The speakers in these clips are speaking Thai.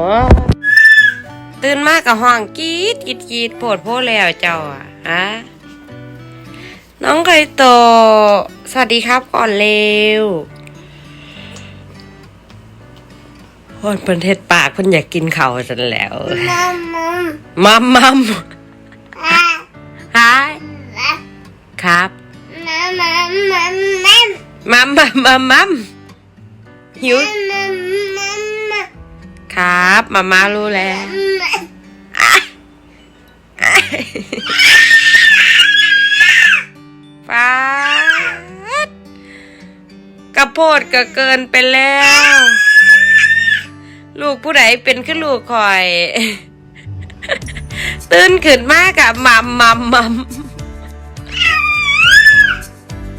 โอ้ตื่นมากกับห้องกรีดกรีดกรีดโปวดโพแล้วเจ้าอะฮะน้องไคโตะสวัสดีครับก่อนเร็วโอ้ยเพิ่นเทศปากเพิ่นอยากกินข้าวจนแล้วมัมมัมมัมมัมอะฮายครับมัมมัมมัมมัมมัมมัมมัมมัมหิวมัมมัมมัม ครับมาม่ารู้แล้วฟ้าดกระโพดก็เกินไปแล้ว ลูกผู้ใดเป็นขึ้นลูกคอย ตื่นขึ้นมากอะมัมมัมมัม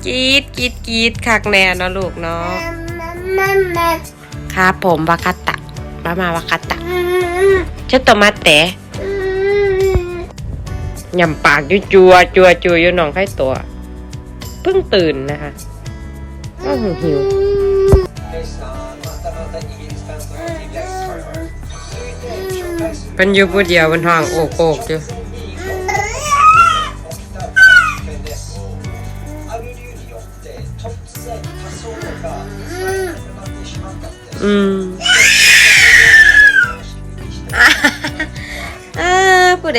กีดกีดกีดคักแน่เนาะลูกเนาะครับผมวาคาตะ มามาวาคาตะเจ้าตมาแต่ยำปากอยู่จัวจัวจัวอยู่หนองไข่ตัว เพิ่งตื่นนะคะก็หิวหิวเป็นอยู่ผู้เดียวบนห้องโอกโอกอยู่อืม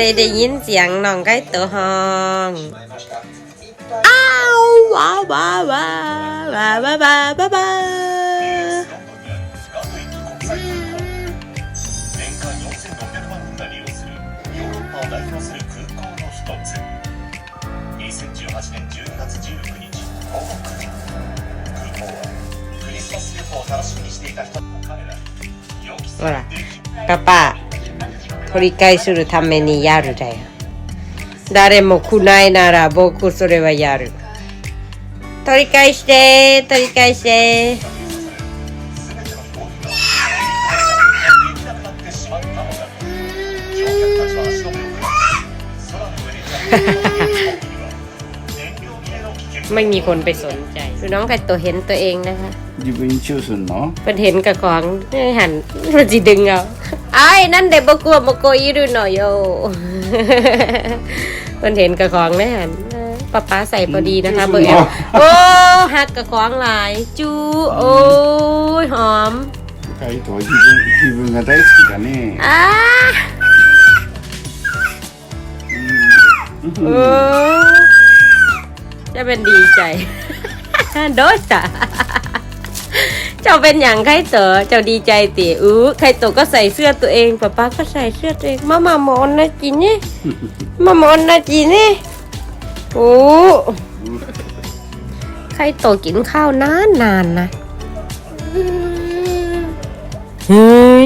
ได้ได้ยินเสียงน้องไก่ตัวห้องอ้าวว้าวว้าวว้าวว้าวว้าว 取り返するためにやるだよ。誰も来ないなら僕それはやる。取り返して取り返して。ハハハハ ไม่มีคนไปสนใจคือน้องไก่ตัวเห็นตัวเองนะคะ 自分にチューすんの เป็นเห็นกับของให้หันมันจะดึงเอาไอ้ายนั่นเด็กบกลัวบกลัวอีรุหน่อยโย เป็นเห็นกับของได้หันป้าป้าใส่พอดีนะคะเบอร์แอลโอ้หักกับของหลาย จูโอ้ยหอม カイトは自分自分が大好きだね อ้า うん เออ จะเป็นดีใจ โดสะเจ้าเป็นอย่างใครเต๋อเจ้าดีใจติอู้ใครโตก็ใส่เสื้อตัวเองป้าป้าก็ใส่เสื้อตัวเองมามามอนนะจีนี่มามอนนะจีนี่โอ้ใครโตกินข้าวนานนานๆนะเฮ้ย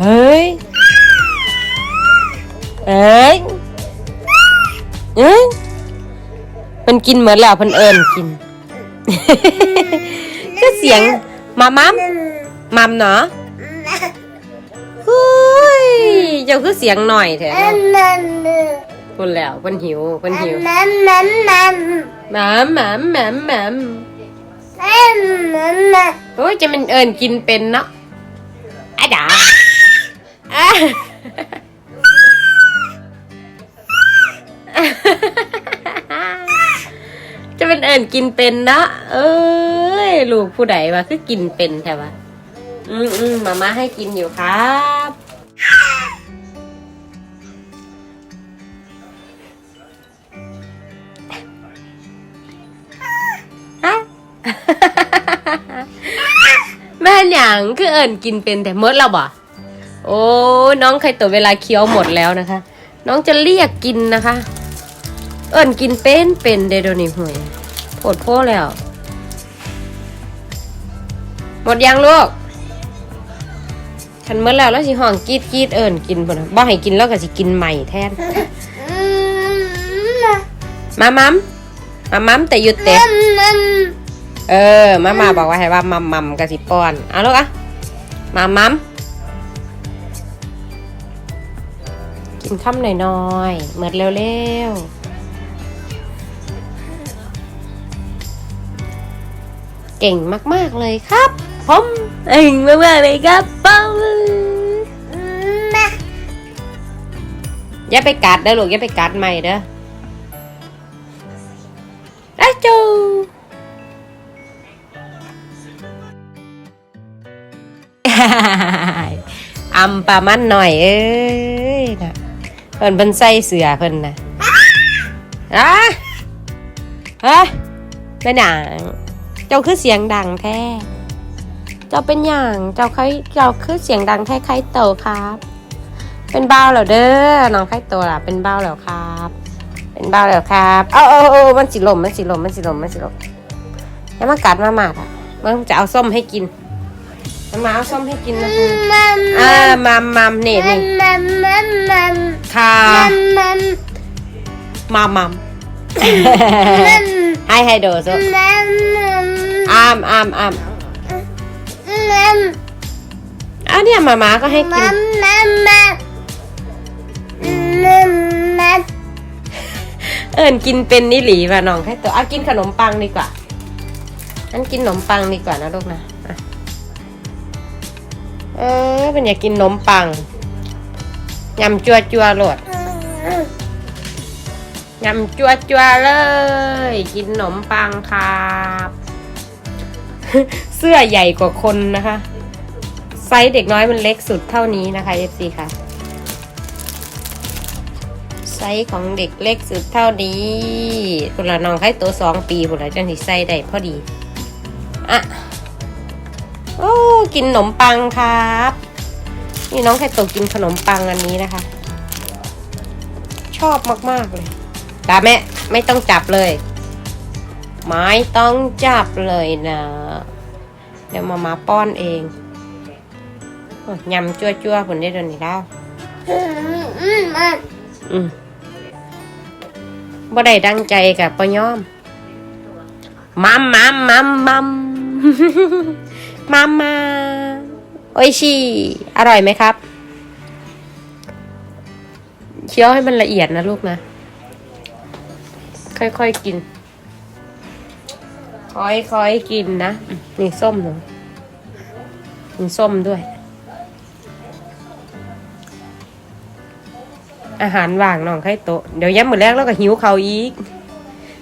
เฮ้ย เอ้ย เอ้ยมันกินเหมือนแล้วเพันเอิญกิน ก็เสียงมามัมมัมเนาะเฮ้ยเจ้าคือเสียงหน่อยแท้มัเนาะมมัมคนแล้วคนหิวคนหิวมัมมัมมัมหมามหมามหมามหมามมัมมัมมัมโอ้ยจะมันเอิญกินเป็นเนาะอะดาอะ จะเป็นกินเป็นนะเอ้ยลูกผู้ใดวะคือกินเป็นแท้วะอืมอืมมาม่าให้กินอยู่ครับฮะแม่หยังคือเอิญกินเป็นแต่เมดเราบ่โอ้น้องใครตัวเวลาเคี้ยวหมดแล้วนะคะ น้องจะเรียกกินนะคะ เอิญกินเป็นเป็นเดโดนี่ห่วย โผดโพแล้ว หมดยังลูกฉันเมื่อแล้วแล้วสิห้องกรีดกรีดเอิญกินพุ่นน่ะบ่ให้กินแล้วก็สิกินใหม่แทน มามัมมามัมแต่หยุดเตะมัมมัมเออมามาบอกว่าให้ว่ามัมมัมกะสิป้อนเอาลูกอะมามัมกินข้ามหน่อยๆเหมือนเร็วๆ ก่งมากๆเลยครับผมเอ้ยมากมากๆเลยครับป้อมแม่อย่าไปกัดเด้อลูกอย่าไปกัดใหม่เด้ออ้จูอำปลามันหน่อยเอ้ยนะเพิ่นเพิ่นใส่เสือเพิ่นนะอะฮะเป็นหยัง เจ้าคือเสียงดังแท้ เจ้าเป็นหยังเจ้าใครเจ้าคือเสียงดังแท้ใครเต่าครับ เป็นเบ้าแล้วเด้อ น้องไข่ตัวล่ะ เป็นเบ้าแล้วครับ เป็นเบ้าแล้วครับ เอาเอาเอามันสิลมมันสิลมมันสิลมมันสิลมแล้วมากัดมาหมาดอะ มันจะเอาส้มให้กินมันมาเอาส้มให้กินนะมัมอ่ามัมมัมนี่นี่มัมมัมมัมค่ะมัมมัมมัมมัมให้ให้ดูสิมัมมัม อามอามอามมัมอันเนี้ยมามาก็ให้กิมันมมัมมัมมัมมัมเอิญกินเป็นนี่หลีว่ะน้องไข่ตัวเอากินขนมปังดีกว่าอันกินขนมปังดีกว่านะลูกนะอะเออเป็นอยากกินขนมปังยำจัวจัวๆโหลดยำจัวจัวๆเลย กินขนมปังครับ เสื้อใหญ่กว่าคนนะคะ ไซส์เด็กน้อยมันเล็กสุดเท่านี้นะคะ FC ค่ะ ไซส์ของเด็กเล็กสุดเท่านี้คุณละน้องไข่ตัวสองปีคุณละจังที่ใส่ได้พอดี อะ โอ้ กินขนมปังครับ นี่น้องไข่ตัวกินขนมปังอันนี้นะคะ ชอบมาก ๆ เลยตาแม่ไม่ต้องจับเลย ไม่ต้องจับเลยนะ เดี๋ยวมามาป้อนเองโอ้ยยำจั่วจั่วๆผลได้เดินนี่แล้วมัมอืมบ่ได้ดังใจกับปย่อมมัมมัมมัมมัมมัมมาโออิชิอร่อยไหมครับเคี้ยวให้มันละเอียดนะลูกนะ ค่อยๆกิน ค่อยกินนะ นี่ส้มหนูมีส้มด้วย อาหารว่างน้องไข่โตเดี๋ยวย้ำหมดแรกแล้วก็หิวเขาอีก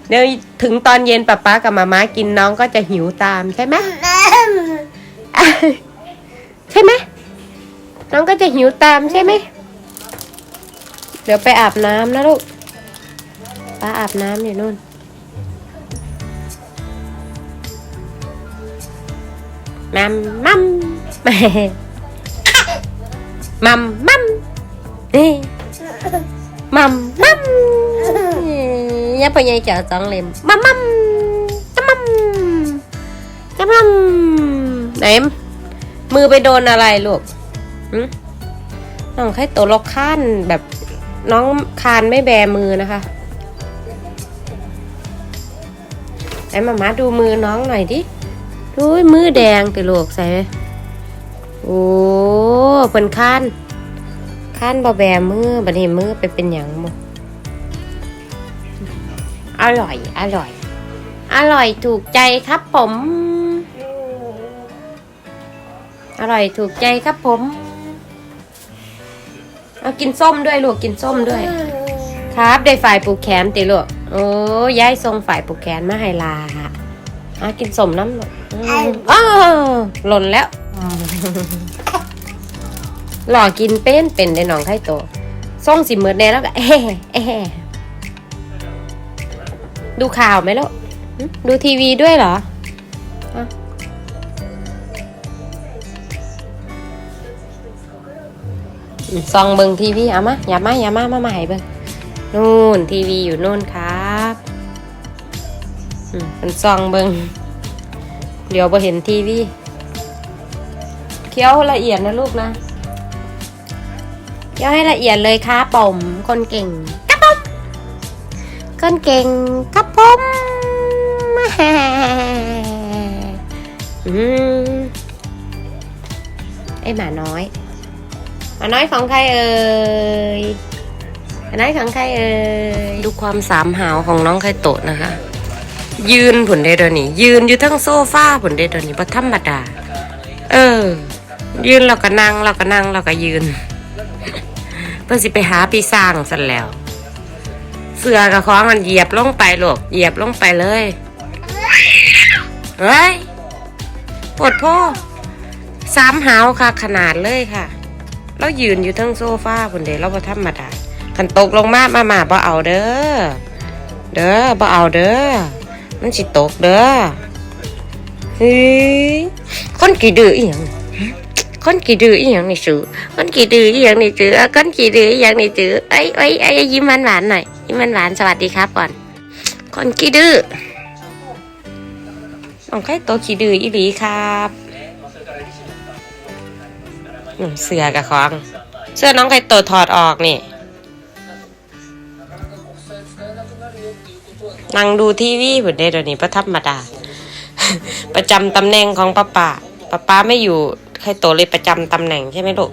เดี๋ยวถึงตอนเย็นป้าป๊ากับมาม้ากินน้องก็จะหิวตามใช่ไหมมัมใช่ไหมน้องก็จะหิวตามใช่ไหม เดี๋ยวไปอาบน้ำนะลูกป้าอาบน้ำอยู่นู่น มัมมัมมัมมัมเอ้มัมมัมย่าไปยัยจ้าสองเล่มมัมมัมจะมัมจะมัมไหนมือไปโดนอะไรลูกน้องไข่โตวล็อกข้านแบบน้องคานไม่แบมือนะคะไหนมามาดูมือน้องหน่อยดิ ดูมือแดงติลูกใส่ไว้โอ้เพิ่นคานคานบ่แบมือบัดนี้มือไปเป็นหยังบ่อร่อย อร่อย อร่อยถูกใจครับผม อร่อยถูกใจครับผม เอากินส้มด้วยลูกกินส้มด้วย ครับได้ฝ่ายปลูกแขนติลูกโอ้ย้ายทรงฝ่ายปลูกแขนมาให้ลาอะกินสมน้ำลูก อืมอ้าวหล่นแล้ว หล่อกินเป็นเป็นในหนองไข่โตส่งสิมือแน่แล้วก็เอ๊เอ๊ดูข่าวไหมลูกดูทีวีด้วยเหรอ ซองเบิงทีวีเอามาอย่ามาอย่ามามามาให้เบิงนู่นทีวีอยู่นู่นครับอืมมันซองเบิง เดี๋ยวบ่เห็นทีวีเคี้ยวละเอียดนะลูกนะเคี้ยวให้ละเอียดเลยครับผมคนเก่งครับผมคนเก่งครับผมอืมไอหมาน้อยอันน้อยของใครเอ่ยอันน้อยของใครเอ่ยดูความสามหาวของน้องไคโตะนะคะ ยืนผุนได้เดยวนี้ ยืนอยู่ทั้งโซฟาผุนได้เดยวนี้บ่ธรรมดา เออ ยืนเราก็นั่งเราก็นั่งเราก็ยืน เพื่อสิไปหาพี่สร้างสันแล้ว เสือกับของมันเหยียบลงไปลูกเหยียบลงไปเลยเฮ้ยปวดพ่อสามหาวค่ะ ขนาดเลยค่ะเรายืนอยู่ทั้งโซฟาคนเดียวเราบ่ธรรมดาคันตกลงมามามาบ่เอาเด้อเด้อบ่เอาเด้อ มันสิตกเด้อเฮ้ยคนกี่ดื้ออีหยังคนกี่ดื้ออีหยังนี่ซื้อคนกี่ดื้ออีหยังนี่ซื้อคนกี่ดื้ออีหยังนี่ซื้อไอ้ไอ้ไอ้ยิ้มหวานๆหน่อยยิ้มหวานๆสวัสดีครับก่อน คนกี่ดื้อน้องไข่โตวกี่ดื้ออีหลีครับอืมเสือกับของ เสื้อน้องไข่โตถอดออกนี่ นั่งดูทีวีผุดเดเดี๋ยวนี้ประทับมาดา ประจำตำแหน่งของป้าป่าป้าป้าไม่อยู่ใครโตเลยประจำตำแหน่งใช่ไหมลูก